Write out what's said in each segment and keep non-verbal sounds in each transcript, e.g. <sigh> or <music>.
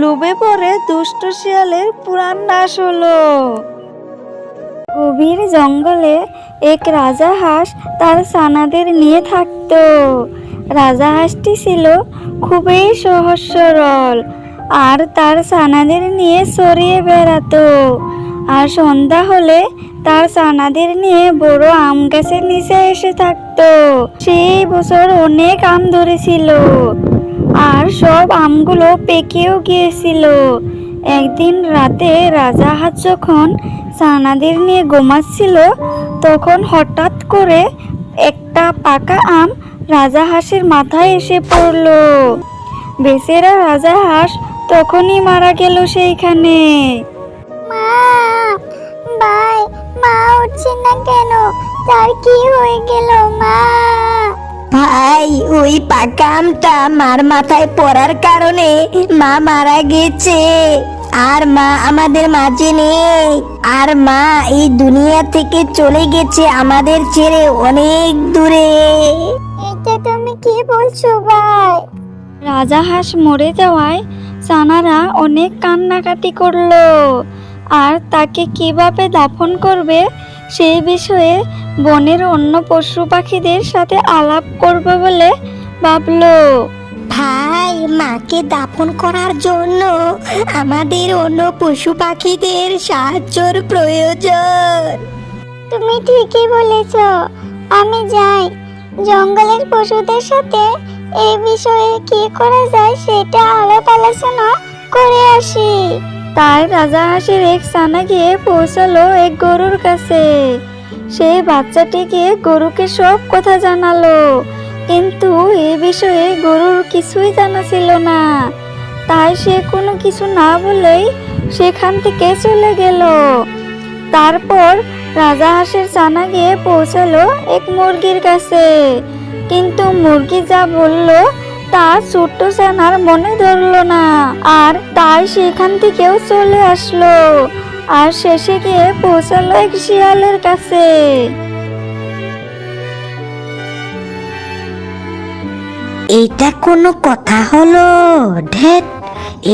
লোভে পড়ে দুষ্ট শিয়ালের পুরাণ নাশ হলো। গভীর জঙ্গলে এক রাজা হাঁস তার সানাদের নিয়ে থাকতো। রাজা হাঁসটি ছিল খুবই সহজ সরল আর তার সানাদের নিয়ে সরিয়ে বেড়াতো। আর সন্ধ্যা হলে তার সানাদের নিয়ে বড় আম গাছের নিচে এসে থাকতো। সেই বছর অনেক আম ধরেছিল। আর সব আমগুলো পেকেও গিয়েছিল। একদিন রাতে রাজা হাত যখন সানাদের নিয়ে ঘুমাচ্ছিল, তখন হঠাৎ করে একটা পাকা আম রাজা হাঁসের মাথায় এসে পড়ল। বেচারা রাজা হাঁস তখনই মারা গেল সেইখানে। মা, ভাই, মা না কেন? তার কি হয়ে গেল, মা? ভাই, ওই পাকা আমটা মার মাথায় পড়ার কারণে মা মারা গেছে। আর মা আমাদের মাঝে নেই। আর মা এই দুনিয়া থেকে চলে গেছে আমাদের ছেড়ে অনেক দূরে। এটা তুমি কি বলছো ভাই? রাজা হাঁস মরে যাওয়ায় সানারা অনেক কান্নাকাটি করল। আর তাকে কীভাবে দাফন করবে সেই বিষয়ে বনের অন্য পশু পাখিদের সাথে আলাপ করবে বলে ভাবলো। ভাই মাকে দাপন করার জন্য আমাদের অন্য পশু পাখিদের সাহায্যর প্রয়োজন। তুমি ঠিকই বলেছ আমি যাই। জঙ্গলের পশুদের সাথে এই বিষয়ে কি করা যায় সেটা আলাপ আলোচনা করে আসি। তাই রাজা হাসির এক সানা গিয়ে পৌঁছালো এক গরুর কাছে। সেই বাচ্চাটিকে গরুকে সব কথা জানালো। কিন্তু এ বিষয়ে গরুর কিছুই জানা ছিল না। তাই সে কোনো কিছু না বলেই সেখান থেকে চলে গেল। তারপর রাজা হাঁসের চানা গিয়ে পৌঁছালো এক মুরগির কাছে। কিন্তু মুরগি যা বলল তা ছোট্ট চানার মনে ধরলো না। আর তাই সেখান থেকেও চলে আসলো। আর শেষে গিয়ে পৌঁছালো এক শিয়ালের কাছে। এটা কোনো কথা হলো ঢেট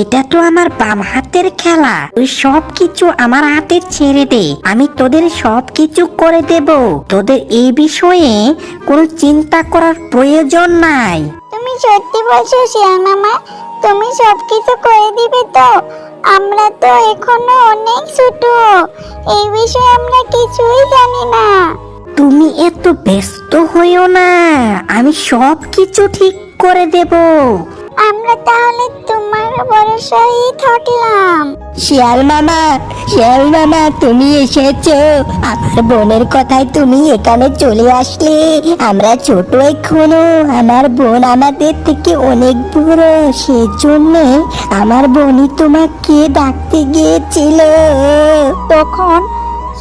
এটা তো আমার বাম হাতের খেলা। তুই সব কিছু আমার হাতে ছেড়ে দে। আমি তোদের সব কিছু করে দেব। তোদের এই বিষয়ে কোনো চিন্তা করার প্রয়োজন নাই। তুমি সত্যি বলছো শিয়াল মামা। তুমি সব কিছু করে দিবে তো? আমরা তো এখনও অনেক ছোট। এই বিষয়ে আমরা কিছুই জানি না। তুমি এত ব্যস্ত হইও না। আমি সব কিছু ঠিক করে দেব। আমরা তাহলে তোমার ভরসায় থাকলাম শিয়াল মামা শিয়াল মামা তুমি এসেছ। আমার বোনের কথায় তুমি এখানে চলে আসলে। আমরা ছোট এখনও আমার বোন আমাদের থেকে অনেক বড়। সেজন্য আমার বোনই তোমাকে ডাকতে গিয়েছিল। তখন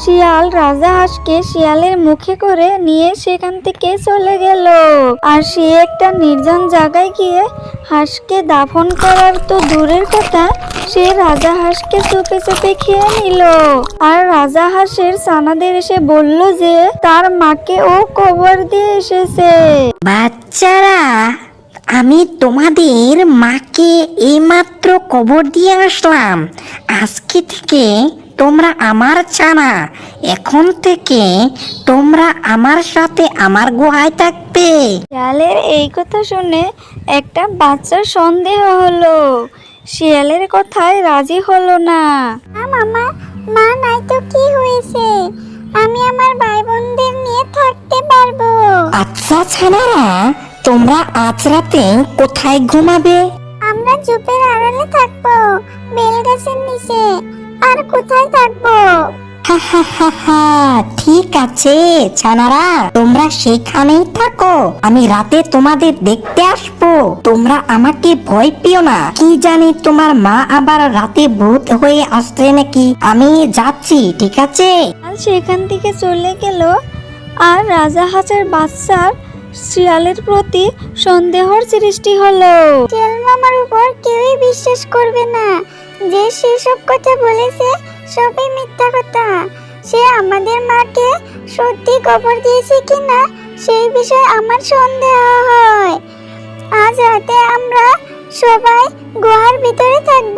শিয়াল রাজা হাঁসকে শিয়ালের মুখে করে নিয়ে সেখান থেকে চলে গেল। আর সে একটা নির্জন জায়গায় গিয়ে হাঁসকে দাফন করার তো দূরের কথা, সে রাজা হাঁসকে চুপে চুপে খেয়ে নিল। আর রাজা হাঁসের সানাদের এসে বলল যে, তার মাকে ও কবর দিয়ে এসেছে। বাচ্চারা, আমি তোমাদের মাকে এইমাত্র কবর দিয়ে আসলাম। আজকে থেকে তোমরা আমার ছানা। এখন থেকে তোমরা আমার সাথে আমার গুহায় থাকবে। শিয়ালের এই কথা শুনে একটা বাচ্চার সন্দেহ হলো। শিয়ালের কথায় রাজি হলো না। মা মামা মা নাই তো কি হয়েছে? আমি আমার ভাই বোনদের নিয়ে থাকতে পারব। আচ্ছা ছানারা তোমরা আজ রাতে কোথায় ঘুমাবে? আমরা চুপের আড়ালে থাকব বেল গাছের নিচে। আর কোথায় থাকব? <laughs> ঠিক আছে ছানারা তোমরা সেখানেই থাকো। আমি রাতে তোমাদের দেখতে আসব। তোমরা আমাকে ভয় পেও না। কি জানি তোমার মা আবার রাতে ভূত হয়ে আসছে নাকি? আমি যাচ্ছি ঠিক আছে? সেখান থেকে চলে গেল। আর রাজা হাঁসের বাচ্চার শিয়ালের প্রতি সন্দেহর সৃষ্টি হলো। তেল মামার উপর কেউই বিশ্বাস করবে না। যে সেসব কথা বলেছে সবই মিথ্যা কথা। সে আমাদের মাকে সত্যি কবর দিয়েছে কিনা সেই বিষয়ে আমার সন্দেহ হয়। আজ রাতে আমরা সবাই গুহার ভিতরে থাকব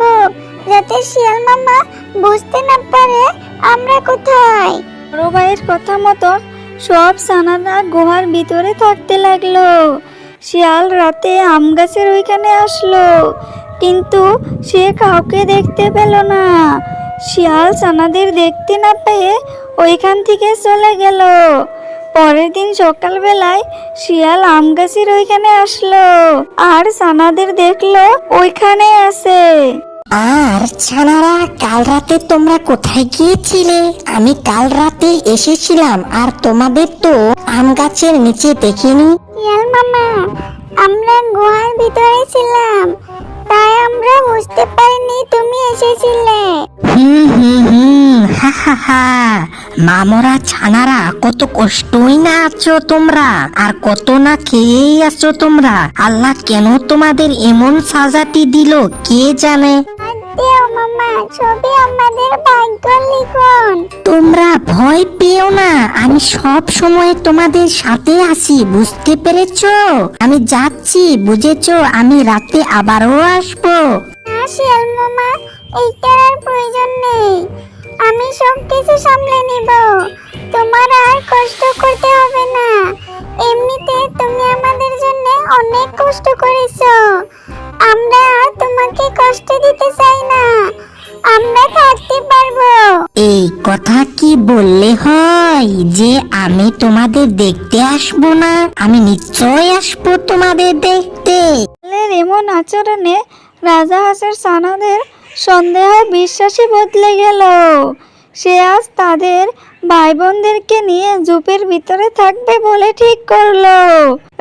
যাতে শিয়াল মামা বুঝতে না পারে আমরা কোথায়। বড় ভাইয়ের কথা মতো সব সানারা গুহার ভিতরে থাকতে লাগল। শিয়াল রাতে আম গাছের ওইখানে আসলো। কিন্তু সে কাউকে দেখতে পেল না। শিয়াল সানাদের দেখতে না পেয়ে ওইখান থেকে চলে গেল। পরের দিন সকালবেলায় শিয়াল আম গাছের ওইখানে আসলো। আর সানাদের দেখল ওইখানে আছে। আর ছানারা কাল রাতে তোমরা কোথায় গিয়েছিলে? আমি কাল রাতে এসেছিলাম আর তোমাদের তো আম গাছের নিচে দেখিনি। শিয়াল মামা আমরা গুহার ভিতরে ছিলাম তাই আমরা বুঝতে পারিনি তুমি এসেছিলে। হুম হুম হুম হা হা হা। মামরা ছানারা কত কষ্টই না আছো তোমরা? আর কত না খেয়েই আছো তোমরা? আল্লাহ কেন তোমাদের এমন সাজাটি দিল কে জানে? আর মামা ছবি আমাদের ভাগ্য লিখন। তোমরা ভয় পেও না আমি সব সময় তোমাদের সাথে আছি বুঝতে পেরেছ? আমি যাচ্ছি বুঝেছ? আমি রাতে আবারও আসব। না শিয়াল মামা এইটার আর প্রয়োজন নেই। আমি সব কিছু সামলে নিব। তোমার আর কষ্ট করতে হবে না। এমনিতে বললে হয় যে আমি তোমাদের দেখতে আসব না, আমি নিশ্চয় আসব তোমাদের দেখতে। এমন আচরণে রাজা হাঁসের সানাদের সন্দেহ বিশ্বাসে বদলে গেল। সে আজ তাদের ভাই বোনদেরকে নিয়ে জুপের ভিতরে থাকবে বলে ঠিক করল।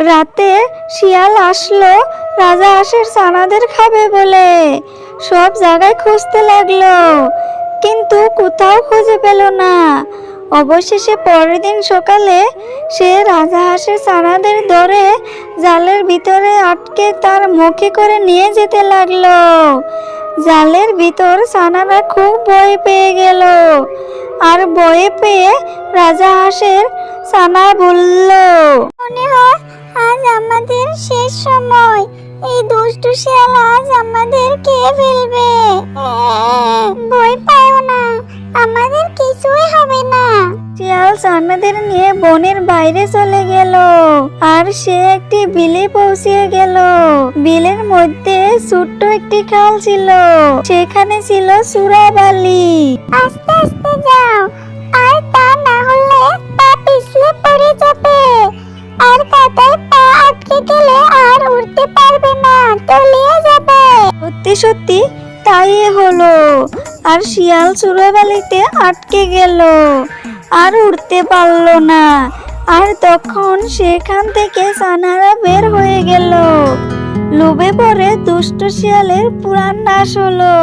রাতে শিয়াল আসলো রাজা হাঁসের সানাদের খাবে বলে। সব জায়গায় খুঁজতে লাগল। কিন্তু কোথাও খুঁজে পেল না। অবশেষে পরের দিন সকালে সে রাজা হাঁসের সানাদের ধরে জালের ভিতরে আটকে তার মুখে করে নিয়ে যেতে লাগল। জালের ভিতর সানারা খুব ভয় পেয়ে গেল। আর ভয়ে পেয়ে রাজা হাঁসের সানা বলল, মনে হয় আজ আমাদের শেষ সময়। এই দুষ্টু শিয়াল আজ আমাদের খেয়ে ফেলবে। সানাদের নিয়ে বনের বাইরে চলে গেল। আর সে একটি বিলে পৌঁছিয়ে গেল। বিলের মধ্যে ছোট্ট একটি খাল ছিল। সেখানে ছিল সুরাবালি আস্তে আস্তে যাও। আর তা না হলে পা পিছলে পড়ে যাবে। আর কাদায় পা আটকে গেলে আর উঠতে পারবে না তলিয়ে যাবে। সত্যি সত্যি তাই হলো। আর শিয়াল সুরাবালিতে আটকে গেল। আর উঠতে পারল না। আর তখন সেখান থেকে সানারা বের হয়ে গেল। লোভে পরে দুষ্ট শিয়ালের পুরাণ নাশ হলো।